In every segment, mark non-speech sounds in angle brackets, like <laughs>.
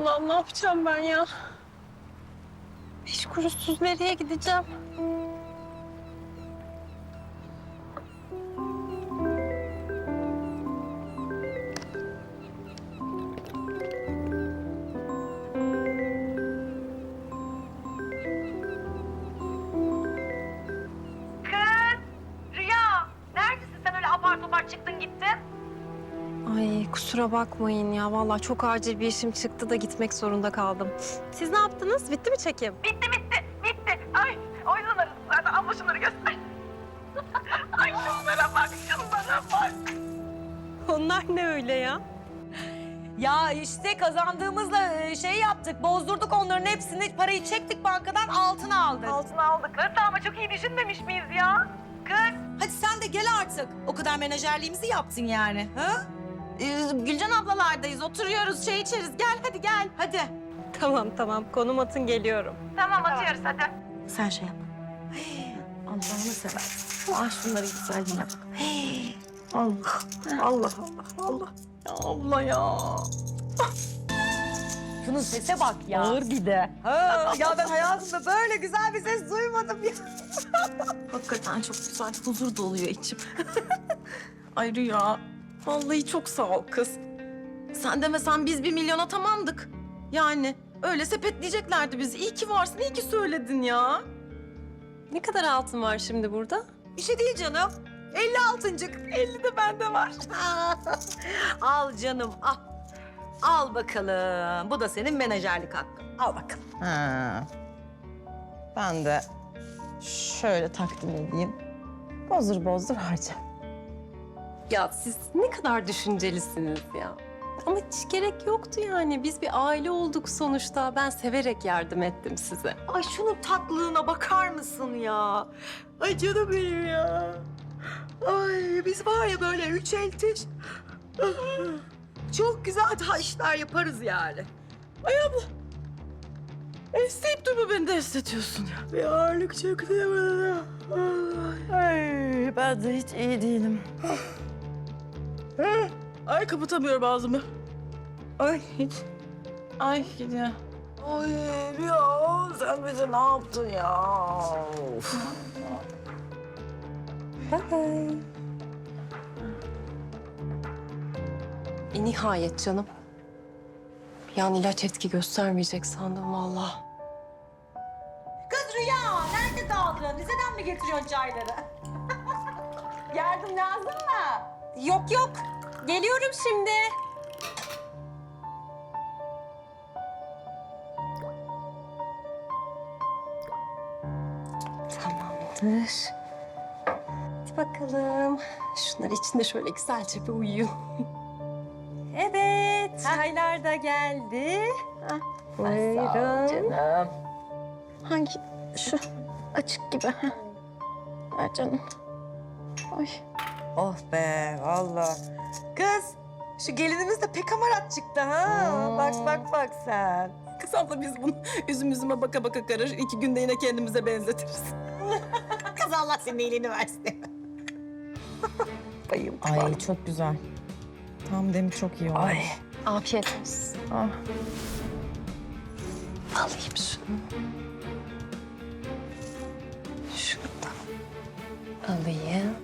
Allah'ım ne yapacağım ben ya? Beş kuruşsuz nereye gideceğim? Kız! Rüya! Neredesin sen öyle apar topar çıktın gittin? Ay kusura bakmayın ya. Vallahi çok acil bir işim çıktı da gitmek zorunda kaldım. Siz ne yaptınız? Bitti mi çekim? Bitti bitti bitti. Ay oynanırız zaten abla şunları göster. <laughs> Ay şunlara bak şunlara bak. Onlar ne öyle ya? Ya işte kazandığımızla e, şey yaptık, bozdurduk onların hepsini. Parayı çektik bankadan altın aldık. Altına aldık. Kız ama çok iyi düşünmemiş miyiz ya? Kız! Hadi sen de gel artık. O kadar menajerliğimizi yaptın yani. Ha? Ee, Gülcan ablalardayız, oturuyoruz, çay içeriz. Gel hadi gel, hadi. Tamam tamam. Konum atın geliyorum. Tamam atıyoruz hadi. Sen şey yap. Allah'ını seversen. Ah şunları güzelliğine bak. Allah, Allah, Allah, Allah. Ya abla ya. Şunun sese bak ya. Ağır bir de. Ha, ya ben hayatımda böyle güzel bir ses duymadım ya. Hakikaten çok güzel, huzur doluyor içim. <laughs> Ay Rüya, vallahi çok sağ ol kız. Sen demesen biz bir milyona tamamdık. Yani öyle sepetleyeceklerdi bizi. İyi ki varsın, iyi ki söyledin ya. Ne kadar altın var şimdi burada? Bir şey değil canım. 50 altıncık. 50 de bende var. <laughs> al canım al. Al bakalım. Bu da senin menajerlik hakkın. Al bakalım. Ha. Ben de şöyle takdim edeyim. Bozdur bozdur harca. Ya siz ne kadar düşüncelisiniz ya. Ama hiç gerek yoktu yani. Biz bir aile olduk sonuçta. Ben severek yardım ettim size. Ay şunun tatlılığına bakar mısın ya? Ay canım benim ya. Ay biz var ya böyle üç eltiş. Çok güzel işler yaparız yani. Ay abla. Esneyip durma beni de esnetiyorsun ya. Bir ağırlık çöktü ya bana. Ay ben de hiç iyi değilim. Ay kapatamıyorum ağzımı. Ay hiç. Ay gidiyor. Ay ya sen bize ne yaptın ya? E nihayet canım. An ilaç etki göstermeyecek sandım vallahi. Kız Rüya nerede daldın? Liseden mi getiriyorsun çayları? <laughs> Yardım lazım mı? Yok yok. Geliyorum şimdi. Tamamdır. Hadi bakalım. Şunlar içinde şöyle güzelce bir uyuyun. <laughs> evet, çaylar da geldi. Hah, Buyurun. Canım. Hangi? Şu açık gibi. Heh. Ver canım. Ay. Oh be valla. Kız şu gelinimiz de pek amarat çıktı ha. Bak bak bak sen. Kız abla biz bunu üzüm üzüme baka baka karır. iki günde yine kendimize benzetiriz. <laughs> Kız Allah senin iyiliğini versin. <laughs> Bayıldım. Ay çok güzel. Tam demi çok iyi oldu. Ay. Afiyet olsun. Ah. Alayım şunu. Da alayım.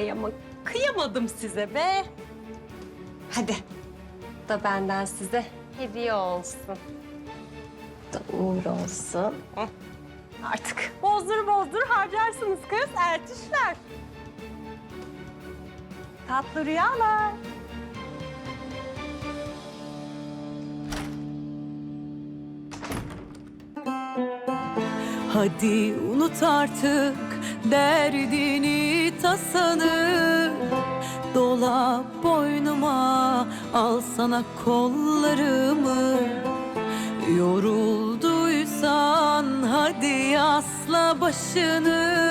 Ay ama kıyamadım size be. Hadi. Da benden size hediye olsun. Da uğur olsun. Artık bozdur bozdur harcarsınız kız ertişler. Tatlı rüyalar. Hadi unut artık derdini tasanı Dola boynuma al sana kollarımı. Yorulduysan hadi asla başını